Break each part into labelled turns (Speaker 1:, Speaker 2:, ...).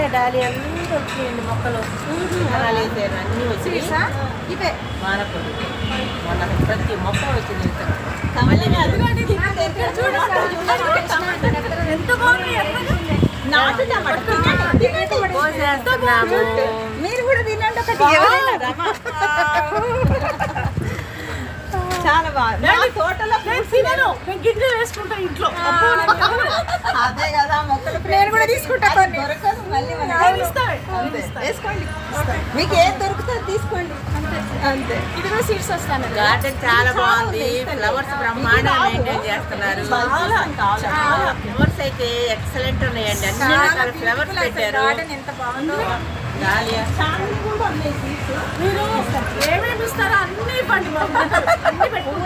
Speaker 1: అదే డాలి అన్నీ వచ్చినాయండి మొక్కలు. వేసారు అన్నీ వచ్చి?
Speaker 2: ఇవే.
Speaker 1: వానపడు. మొన్న ప్రతి మొక్క వచ్చింది.
Speaker 3: మీరు కూడా తినండి ఒకటి. ఎవరైనా రమా. చాలా తోటలో
Speaker 2: ఇంట్లో.
Speaker 3: అదే కదా మొక్కలు
Speaker 2: నేను కూడా తీసుకుంటా.
Speaker 3: దొరకదు మళ్ళీ. వేసుకోండి మీకు ఏం దొరుకుతుందో తీసుకోండి. అంతే.
Speaker 2: ఇదిగో సీడ్స్ వస్తాను.
Speaker 1: గార్డెన్ చాలా బాగుంది. ఫ్లవర్స్ బ్రహ్మాండంగా మెయింటైన్ చేస్తున్నారు.
Speaker 3: చాలా చాలా.
Speaker 1: ఫ్లవర్స్ అయితే ఎక్సలెంట్ ఉన్నాయండి. అన్ని రకాల ఫ్లవర్స్ పెట్టారు.
Speaker 2: గార్డెన్ ఎంత బాగుందో.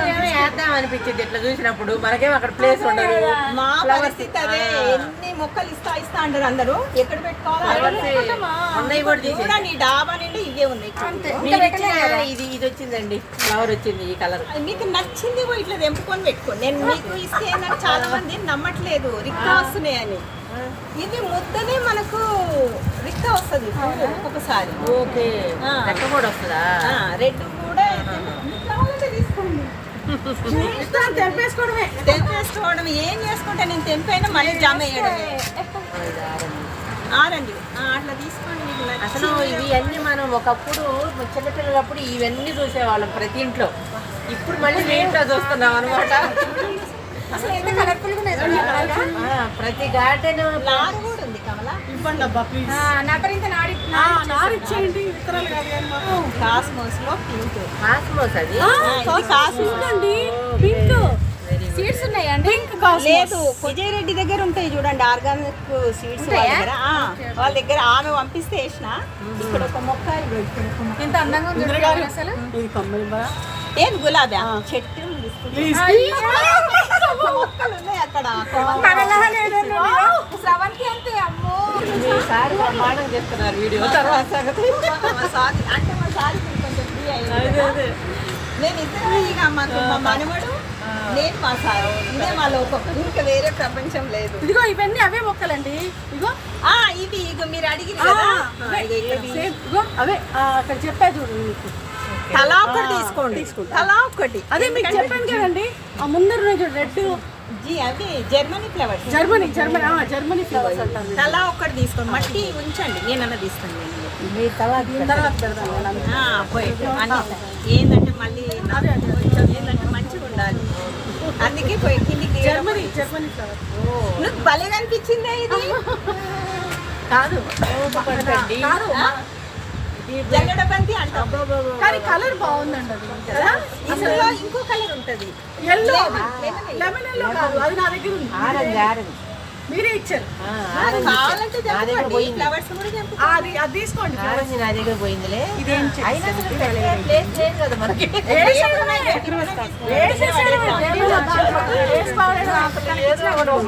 Speaker 2: అన్ని
Speaker 1: వేద్దాం అనిపించింది ఇట్లా చూసినప్పుడు. మనకేం అక్కడ ప్లేస్ ఉండదు.
Speaker 3: మొక్కలు ఇస్తా ఇస్తా అంటారు అందరూ. ఎక్కడ పెట్టుకోవాలో డాబా నిండా ఇవే ఉన్నాయి
Speaker 1: ఇది ఇది వచ్చిందండి. ఫ్లవర్ వచ్చింది ఈ కలర్.
Speaker 3: మీకు నచ్చింది ఇట్లా తెంపుకొని పెట్టుకోండి. నేను మీకు ఇస్తే ఏంటంటే చాలా మంది నమ్మట్లేదు. రిక్తా వస్తున్నాయని. ఇది ముద్దనే మనకు రిక్తా వస్తుంది. ఒక్కొక్కసారి.
Speaker 1: ఓకే.
Speaker 3: ఆ.
Speaker 1: రెక్క కూడా వస్తుందా?
Speaker 3: రెడ్ కూడా మీకు కావాలంటే తీసుకోండి
Speaker 2: ఇస్తాను తెంపేసుకోవడమే
Speaker 3: తెంపేసుకోవడం ఏం చేసుకుంటే నేను తెంపైనా మళ్ళీ జమ
Speaker 1: ఆరెంజ్.
Speaker 3: ఆరండి అట్లా తీసుకోండి
Speaker 1: అసలు
Speaker 3: నచ్చింది.
Speaker 1: ఇవి అన్ని మనం ఒకప్పుడు చిన్నపిల్లలప్పుడు ఇవన్నీ చూసేవాళ్ళం ప్రతి ఇంట్లో ఇప్పుడు మళ్ళీ మీ ఇంట్లో చూస్తున్నాం అనమాట. ప్రతి గార్డెన్
Speaker 2: ఇవ్వండి అబ్బా ప్లీజ్ నపరింత నాడి నారిచ్చేయండి విత్తనాలు కాదు కానీ మాకు.
Speaker 3: కాస్మోస్లో పింక్.
Speaker 1: కాస్మోస్ అది?
Speaker 2: ఆ,
Speaker 3: ఇది కాస్మోస్.
Speaker 2: చూడండి పింక్.
Speaker 1: వెరీ గుడ్
Speaker 2: సీడ్స్ ఉన్నాయండి. పింక్
Speaker 3: లేదు విజయ్ రెడ్డి దగ్గర ఉంటాయి చూడండి ఆర్గానిక్ సీడ్స్ వాళ్ళ? దగ్గర. ఆ, వాళ్ళ దగ్గర ఆమె పంపిస్తే వేసిన ఇక్కడ ఒక మొక్క.
Speaker 2: ఎంత అందంగా ఉంది చూడండి అసలు.
Speaker 4: ఇది కమ్మలి బా
Speaker 3: ఏది గులాబీ? చెట్టు తీసుకుంటే మొక్కలు ఉన్నాయి అక్కడ.
Speaker 2: శ్రవంతి అంతే అమ్మో.
Speaker 1: చేస్తున్నారు వీడియో తర్వాత
Speaker 3: మా సార్ అంటే మా సార్ ఇప్పుడు కొంచెం ఫ్రీ అయ్యింది నేను ఇద్దరు ఇక మాకు మా మనవడు నేను మా సార్. ఇదే మా లోకం ఇంకా వేరే ప్రపంచం లేదు.
Speaker 2: ఇదిగో ఇవన్నీ అవే మొక్కలండి. ఇదిగో.
Speaker 3: ఆ ఇది ఇక మీరు అడిగింది
Speaker 2: అవే.
Speaker 3: ఇగో
Speaker 2: అక్కడ చెప్పా చూడు మీకు.
Speaker 3: తలా ఒకటి తీసుకోండి. తలా ఒకటి.
Speaker 2: అదే మీకు చెప్పాను కదండి. ఆ ముందర చూడు red
Speaker 3: Germany flowers.
Speaker 2: Germany Germany Germany flowers అంటారు
Speaker 3: తలా ఒక్కటి తీసుకోండి. మట్టి ఉంచండి. నేనన్నా తీస్తాను నేను.
Speaker 1: తర్వాత
Speaker 3: ఏంటంటే మళ్ళీ ఏంటంటే మంచిగా ఉండాలి. అందుకే పోయి కిందికి
Speaker 2: జర్మనీ జర్మనీ ఫ్లవర్
Speaker 3: నువ్వు భలే. కనిపించిందే ఇది.
Speaker 2: కాదు
Speaker 3: అంటాం
Speaker 2: కానీ కలర్ బాగుందండి అది.
Speaker 3: ఇందులో ఇంకో కలర్ ఉంటది.
Speaker 2: ఎల్లో లెమన్ ఎల్లో కాదు. అది నా దగ్గర ఉంది. మీరే ఇచ్చారు. అది అది తీసుకోండి
Speaker 1: ఆరెంజ్ నా దగ్గర పోయిందిలే.
Speaker 2: ఇదేం
Speaker 1: కదా మనకి.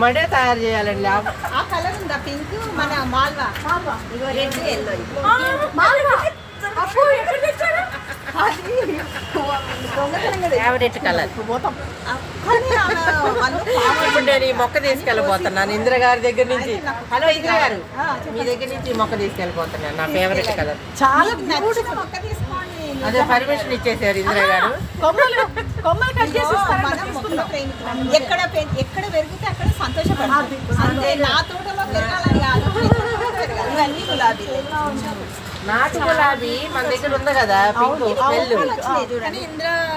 Speaker 1: మడే తయారు చేయాలండి.
Speaker 3: పింక్ మన మాల్వా. ఇగో రెడ్ ఎల్లో
Speaker 1: ఫేవరెట్ కలర్ ఇప్పుడు నేను ఈ మొక్క తీసుకెళ్ళిపోతున్నాను ఇందిర గారి దగ్గర నుంచి. హలో ఇందిర గారు. మీ దగ్గర నుంచి మొక్క తీసుకెళ్ళిపోతున్నాను నా ఫేవరెట్ కలర్
Speaker 2: చాలా
Speaker 3: మొక్క
Speaker 1: అదే పర్మిషన్ ఇచ్చేసారు ఇందిర గారు.
Speaker 2: కొమ్మలు కొమ్మలు కట్ చేసి.
Speaker 3: ఎక్కడ ఎక్కడ పెరిగితే అక్కడ సంతోషపడాలి అంతే నా తోటలో పెరగాలని కాదు. ఇవన్నీ గులాబీలే
Speaker 1: నాటు గులాబీ మన దగ్గర ఉంది కదా పింక్ స్మెల్.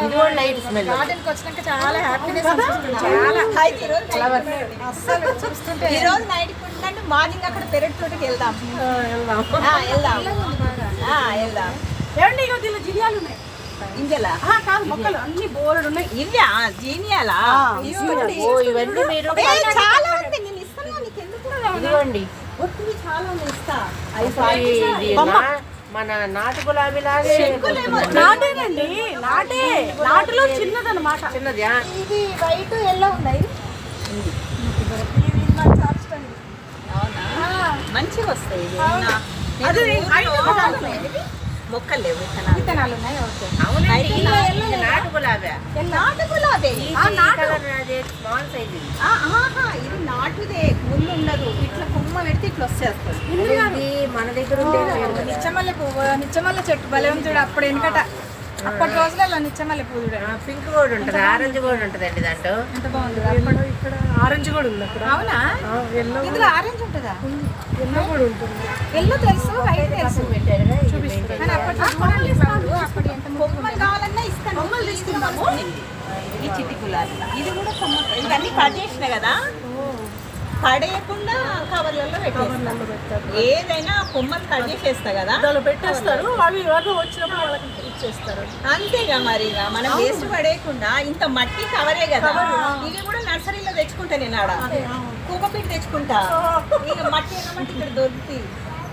Speaker 1: ఇది కూడా లైట్ స్మెల్
Speaker 2: వచ్చినాక చాలా హ్యాపీనెస్ చాలా.
Speaker 3: నైట్
Speaker 2: అస్సలు చూస్తుంటే
Speaker 3: ఈ రోజు నైట్ మార్నింగ్ అక్కడ పెరట్ తోటకి వెళ్దాం. ఆ, వెళ్దాం. ఆ, వెళ్దాం.
Speaker 2: ఏమండి ఇగో దీనిలో జిలియాలు ఉన్నాయి.
Speaker 3: ఇంజలా
Speaker 2: ఆ, కాదు మొక్కలు అన్ని బోలెడు ఉన్నాయి.
Speaker 3: ఇవ్యా జీనియాలా? తీసుకోండి.
Speaker 1: ఓ ఇవన్నీ మీరు
Speaker 3: ఏ, చాలా ఉంది నేను ఇస్తాను. నీకు ఎందుకు
Speaker 1: ఇదిగోండి
Speaker 3: ఒత్తిడి చాలా ఉంది ఇస్తా
Speaker 1: ఇది ఇది నా- మన నాటు గులాబీ లాగే
Speaker 2: నాటేనండి. నాటే. నాటులో చిన్నదన్నమాట.
Speaker 1: చిన్నది?
Speaker 2: ఇది వైట్ ఎల్లో ఉన్నాయి.
Speaker 3: మంచిగా వస్తాయి.
Speaker 2: మొక్కలు
Speaker 3: లేవు విత్తనాలు.
Speaker 2: ఉన్నాయి? ఓకే.
Speaker 1: అవునండి నాటు గులాబీ
Speaker 3: నాటు గులాబీ
Speaker 1: స్మాల్ సైజ్ ఇది.
Speaker 3: ఆ, ఆహా, ఇది నాటుదే. ముళ్ళు ఉండదు. ఇట్లా కొమ్మ పెడితే ఇట్లా వచ్చేస్తుంది.
Speaker 1: ఇది
Speaker 2: నిచ్చమల్లె పువ్వు నిచ్చమల్లె చెట్టు భలే ఉంది అప్పుడు వెనకట. అప్పటి రోజులలో నిచ్చమల్లె చూడండి
Speaker 1: పింక్ కూడా ఉంటుంది ఆరెంజ్ కూడా ఉంటుందండి దాంట్లో.
Speaker 2: ఎంత బాగుంది? అప్పుడు
Speaker 4: ఇక్కడ ఆరెంజ్ కూడా ఉంది అక్కడ.
Speaker 2: అవునా?
Speaker 4: ఎల్లో
Speaker 2: ఇందులో ఆరెంజ్ ఉంటుందా?
Speaker 4: ఎల్లో కూడా ఉంటుంది.
Speaker 2: ఎల్లో తెలుసు వైట్ తెలుసు. అప్పట్లో చూడండి బాబు, అప్పుడు ఎంత
Speaker 3: కొమ్మలు కావాలన్నా ఇస్తాను. కొమ్మలు తీసుకుంటాము ఈ చిట్టి గులాబీ. ఇది కూడా కొమ్మ ఇవన్నీ చేసిన కదా? పడేయకుండా కవర్లలో పెట్టేస్తాను ఏదైనా కొమ్మలు కట్ చేసేస్తా కదా?
Speaker 4: దానిలో పెట్టేస్తారు. అవి ఎవరు వచ్చినప్పుడు వాళ్ళకి ఇచ్చేస్తారు
Speaker 3: అంతేగా మరి మనం వేస్ట్ పడేయకుండా ఇంత మట్టి కవరే కదా. ఇవి కూడా నర్సరీలో తెచ్చుకుంటా నేను ఆడ. కూకపీట తెచ్చుకుంటా. ఇక మట్టి ఏమట్టి ఇక్కడ దొరుకుతాయి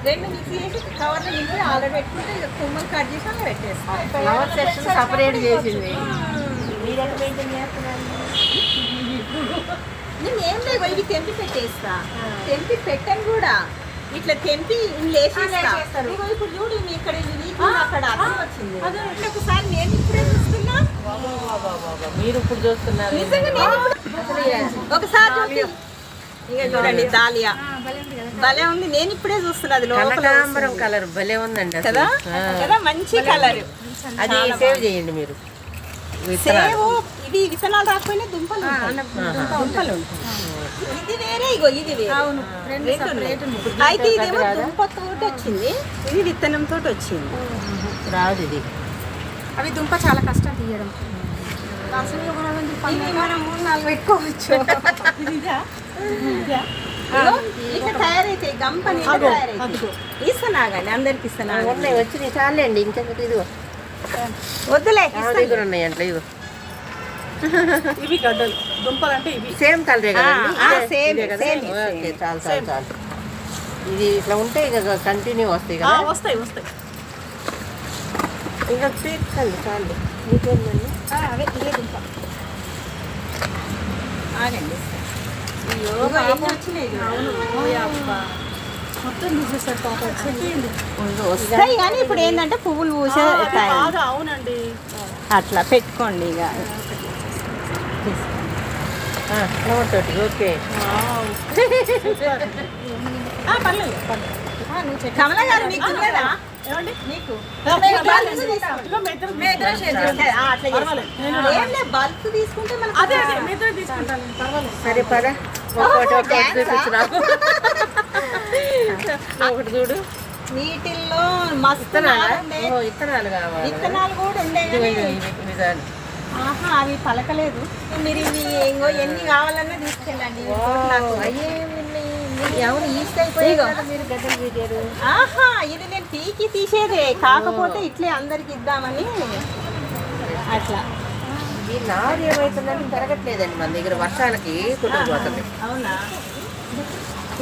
Speaker 3: రెండు మిక్స్ చేసి కవర్లో నింపి ఆర్డర్ పెట్టుకుంటే ఇక కొమ్మలు కట్ చేసి అలా పెట్టేస్తాం.
Speaker 1: సపరేట్ చేసింది.
Speaker 3: నేను ఏం లేదు ఇవి తెంపి పెట్టేస్తా. తెంపి పెట్టను కూడా. ఇట్లా తెంపి ఇగో ఇప్పుడు చూడు ఇక్కడ అక్కడ ఒకసారి నేను ఇప్పుడే చూస్తున్నా.
Speaker 1: మీరు ఇప్పుడు చూస్తున్నారు
Speaker 3: నిజంగా నేను ఇప్పుడు- ఒకసారి. ఇక చూడండి దాలియా భలే ఉంది నేను ఇప్పుడే చూస్తున్నా అది లోపల
Speaker 1: కలర్ భలే ఉందండి.
Speaker 3: కదా. కదా? మంచి కలర్.
Speaker 1: అది సేవ్ చేయండి మీరు.
Speaker 3: సేవ్ ఇది విత్తనాలు రాకపోయినా దుంపలు. దుంపలు ఉంటాయి. ఇది వేరే ఇగో ఇది వేరే.
Speaker 2: అవును.
Speaker 3: అయితే ఇదేమో వచ్చింది. ఇది విత్తనంతో వచ్చింది.
Speaker 1: రాదు ఇది.
Speaker 2: అవి దుంప చాలా కష్టం తీయడం.
Speaker 3: మనం
Speaker 2: మూడు నాలుగు పెట్టుకోవచ్చు.
Speaker 3: ఇదిగా? ఇదిగా? ఇట్లా గంపని ఇస్తున్నాగండి అందరికి ఇస్తున్నాను
Speaker 1: ఉన్నాయి వచ్చినాయి. చాలండి ఇంకెందుకు ఇది
Speaker 3: వద్దులే
Speaker 1: నా దగ్గర ఉన్నాయి అంట్లో ఇవి
Speaker 4: గడ్డలు. దుంపలు అంటే ఇవి.
Speaker 1: సేమ్ కలరే కదండి ఓకే చాలు చాలు చాలు. ఇది ఇట్లా ఉంటే ఇక కంటిన్యూ వస్తాయి
Speaker 4: ఆ,
Speaker 1: కదా
Speaker 4: వస్తాయి వస్తాయి.
Speaker 1: ఇంకా తీర్చండి చాలు. మీకేందండి?
Speaker 2: అవే ఇదే దుంప.
Speaker 3: వస్తాయి కానీ ఇప్పుడు ఏంటంటే పువ్వులు పూసే
Speaker 4: అవునండి.
Speaker 3: అట్లా పెట్టుకోండి ఇక.
Speaker 1: తోటి ఓకే.
Speaker 4: పర్లేదు పర్లేదు.
Speaker 3: కమల గారు మీకు లేదు
Speaker 1: సరే పద. ఒకటి చూడు.
Speaker 3: వీటిల్లో మస్తు
Speaker 1: విత్తనాలు కావాలి.
Speaker 3: విత్తనాలు కూడా ఉండే ఆహా అవి పలకలేదు. మీరు ఇవి ఇంకో ఎన్ని కావాలన్నా తీసుకెళ్ళండి.
Speaker 1: ఎవరు ఈస్ట్ అయిపోయారు కదా మీరు గడ్డలు పెట్టారు
Speaker 3: ఆహా ఇది నేను పీకి తీసేదే. కాకపోతే ఇట్లే అందరికి ఇద్దామని. అట్లా.
Speaker 1: ఈ నారు ఏమవుతుందని పెరగట్లేదండి మన దగ్గర. వర్షాలకి కొట్టుకుపోతుంది
Speaker 3: అవునా?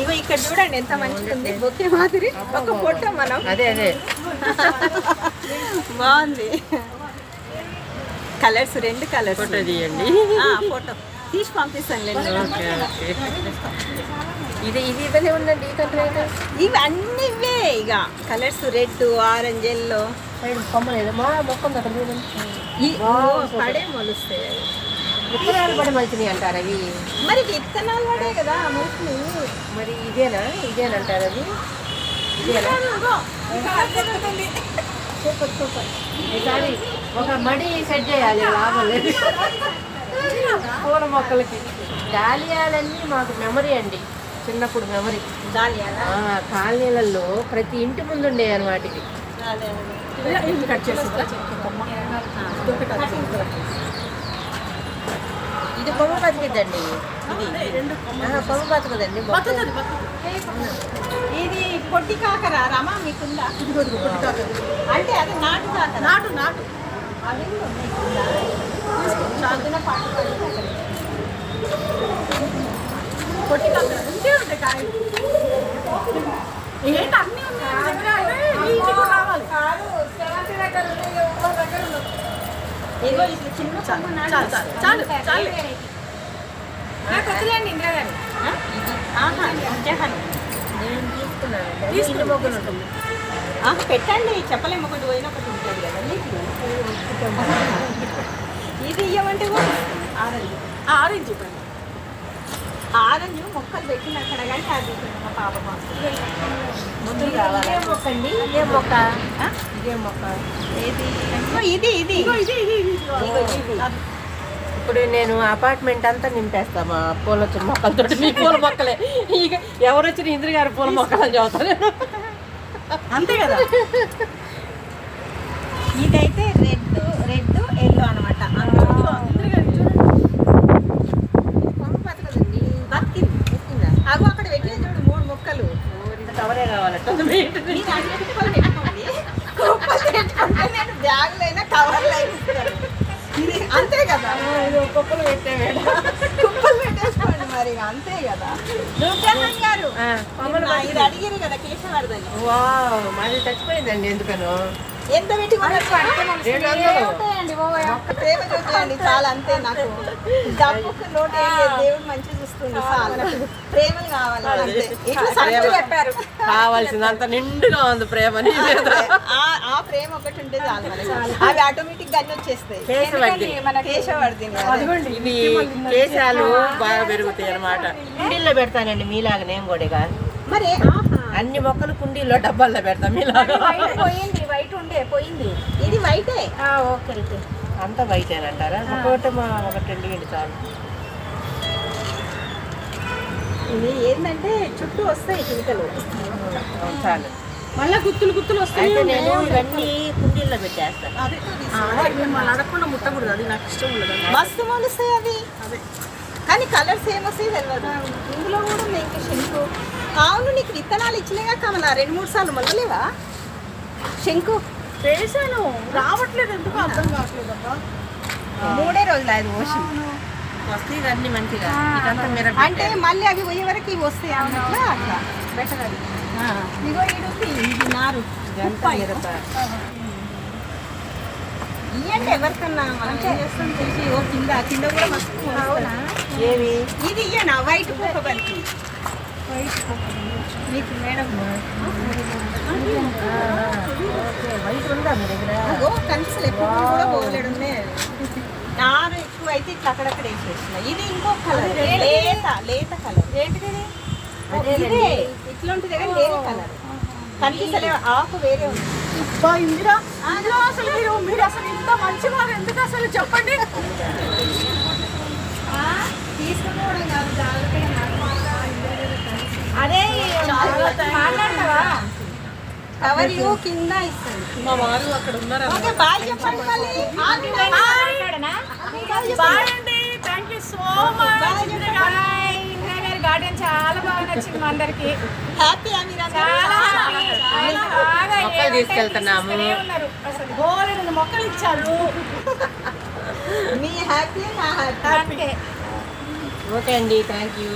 Speaker 3: ఇగో ఇక్కడ చూడండి ఎంత మంచిగా ఉంది బొక్కే మాదిరి ఒక ఫోటో మనం.
Speaker 1: అదే అదే.
Speaker 3: బాగుంది. కలర్స్ రెండు కలర్స్.
Speaker 1: ఫోటో తీయండి.
Speaker 3: ఫోటో. తీసి పంపిస్తాను
Speaker 1: ఓకే ఓకే. ఇది ఇది ఇదే ఉందండి అయితే?
Speaker 3: ఇవన్నీ ఇవే ఇక. Colours red orange yellow. పడే మొలుస్తాయి అవి.
Speaker 1: విత్తనాలు పడి అంటారు అవి.
Speaker 3: మరి విత్తనాలు పడే కదా మోస్ట్లీ
Speaker 1: మరి ఇదేనా? ఇదేనంటారు అది ఇదేనా? Super super. ఈసారి ఒక మడి సెట్ చేయాలి లాభం లేదు. పూల మొక్కలకి. డాలియాలన్నీ మాకు మెమరీ అండి. చిన్నప్పుడు మెమరీ. కాలనీలలో ప్రతి ఇంటి ముందు ఉండేవి వాటికి
Speaker 4: ఇది కట్ చేసి
Speaker 1: ఇది కొమ్మ బతికిద్దండి. ఇది. కొమ్మ బతకదండి.
Speaker 3: ఇది పొట్టి కాకర రమా మీకుందా? అంటే అది నాటు కాకర.
Speaker 4: నాటు నాటు.
Speaker 3: ఉన్నాయి కింద.
Speaker 4: ఏంటి అన్నీ ఉన్నాయి దగ్గర
Speaker 3: ఇదిగో ఇట్లా చిన్న కొమ్మ నాటు
Speaker 4: చాలు చాలు చాలు
Speaker 2: నాకు వదిలేండి ఇందిరా గారు
Speaker 1: తీసుకున్నాను. ఇంటి మొక్కలు ఉంటుంది.
Speaker 3: పెట్టండి. చెప్పలేము. ఒకటి పోయిన ఒకటి ఉంటుంది కదండి ఇది ఇవ్వమంటే. ఆరెంజ్.
Speaker 4: ఆరెంజ్ ఇవ్వండి.
Speaker 3: ఆరెంజ్ మొక్కలు పెట్టిన అక్కడ కానీ అది మా పాప ముందు
Speaker 1: ఇదే మొక్క అండి. ఇదే మొక్క. ఇదే మొక్క.
Speaker 3: ఏది? ఇది ఇది.
Speaker 1: ఇప్పుడు నేను అపార్ట్మెంట్ అంతా నింపేస్తా. మా పూల మొక్కలతో మీ పూల మొక్కలే. ఇక ఎవరు వచ్చిన ఇంద్ర గారి పూల మొక్కలు అని చదువుతాను
Speaker 4: అంతే కదా?
Speaker 3: ఇదైతే రెడ్ రెడ్ ఎల్లో అనమాట అగో అక్కడ పెట్టిన చూడు మూడు మొక్కలు.
Speaker 1: కవరే కావాలట.
Speaker 3: బ్యాగులైనా కవర్లు అయినా. ఇది అంతే కదా?
Speaker 1: కుక్కలు పెట్టే
Speaker 3: కుప్పలు పెట్టేసుకోండి మరి అంతే కదా. గారు ఇది అడిగిరు కదా కేశవర్ధని.
Speaker 1: వావ్ మాది చచ్చిపోయిందండి ఎందుకనో?
Speaker 3: ఎంత పెట్టి చాలా అంతే నాకు. డబ్బుకు దేవుడు మంచి చూస్తుంది చాలా ప్రేమలు కావాలి అంతే. ఇట్లా సంఖ్యలు చెప్పారు?
Speaker 1: కావాల్సినంత నిండుగా ఉంది ప్రేమ.
Speaker 3: ఆ- ఆ ప్రేమ ఒకటి ఉంటే చాలు అవి ఆటోమేటిక్గా అన్ని వచ్చేస్తాయి.
Speaker 1: ఇవి కేశాలు బాగా పెరుగుతాయి అన్నమాట. కుండీల్లో పెడతానండి మీలాగా నేను కూడా ఇక.
Speaker 3: మరి ఆహా.
Speaker 1: అన్ని మొక్కలు కుండీల్లో డబ్బాల్లో పెడతాం మీలాగా.
Speaker 2: పోయింది వైట్ ఉండే పోయింది.
Speaker 3: ఇది వైటే?
Speaker 2: ఓకే
Speaker 1: అంతా బయటేనంటారా ఒకటి మా ఒకటి రెండు చాలు.
Speaker 3: ఇది ఏంటంటే చుట్టూ వస్తాయి చిలుకలు
Speaker 1: చాలు.
Speaker 4: మళ్ళీ గుత్తులు గుత్తులు వస్తాయి
Speaker 1: అయితే నేను ఇవన్నీ కుండీల్లో పెట్టేస్తాను
Speaker 4: అదే. అడగకుండా ముట్టకూడదు. అది నాకు ఇష్టం ఉండదు
Speaker 3: మస్తు మొలుస్తాయి అవి. కానీ కలర్స్ ఏమొస్తాయి తెలియదు ఇందులో కూడా ఉన్నాయి ఇంకా శంకు. అవును నీకు విత్తనాలు ఇచ్చినాగా కమలా రెండు మూడు సార్లు మొదలేవా శంకు.
Speaker 4: వేసాను. రావట్లేదు. ఎందుకు అర్థం కావట్లేదు అబ్బా.
Speaker 3: మూడే రోజులు అది పోసి
Speaker 1: ఇవన్నీ మంచిగా ఇదంతా
Speaker 3: అంటే మళ్ళీ అవి పోయే వరకు ఇవి వస్తాయి అన్నట్లా అట్లా. బెటర్ అది. ఇగో ఈడుంది ఇది నారు.
Speaker 1: ఇదంతా మిరప
Speaker 3: ఇవ్వండి ఎవరికన్నా. మనం ఏం చేస్తాం తెలిసి ఓ కింద కింద కూడా మస్తు
Speaker 1: ఏవి?
Speaker 3: ఇది ఇయ్యనా వైట్ పూక బంతి మీకు మేడం.
Speaker 1: వైట్ ఉందా మీ దగ్గర?
Speaker 3: అగో కనిపిస్తలే పువ్వులు కూడా పోలేడు నారు ఎక్కువ అయితే ఇట్లా అక్కడక్కడ వేసేసిన ఇది ఇంకో కలర్ లేత లేత కలర్
Speaker 2: ఏంటిది
Speaker 3: ఇదే? ఇట్లాంటిది కానీ వేరే కలర్ కనిపిస్తలే ఆకు వేరే ఉంది.
Speaker 4: ఇందిరా ఇందిరా అసలు మీరు మీరు అసలు ఇంత మంచివారు ఎందుకు అసలు? చెప్పండి.
Speaker 2: అదే మాట్లాడతావా
Speaker 3: కవర్ యూ కింద ఇస్తుంది
Speaker 1: మా వారు అక్కడ ఉన్నారా?
Speaker 3: ఓకే బాయ్ చెప్పండి మళ్ళీ.
Speaker 2: బాయ్. అండి thank you so much garden చాలా బాగా నచ్చింది మా అందరికి.
Speaker 3: హ్యాపీ
Speaker 2: బాగా
Speaker 1: తీసుకెళ్తున్నాము.
Speaker 2: అసలు
Speaker 4: మొక్కలు ఇచ్చారు.
Speaker 3: మీ హ్యాపీ నా హ్యాపీ
Speaker 1: ఓకే అండి థ్యాంక్ యూ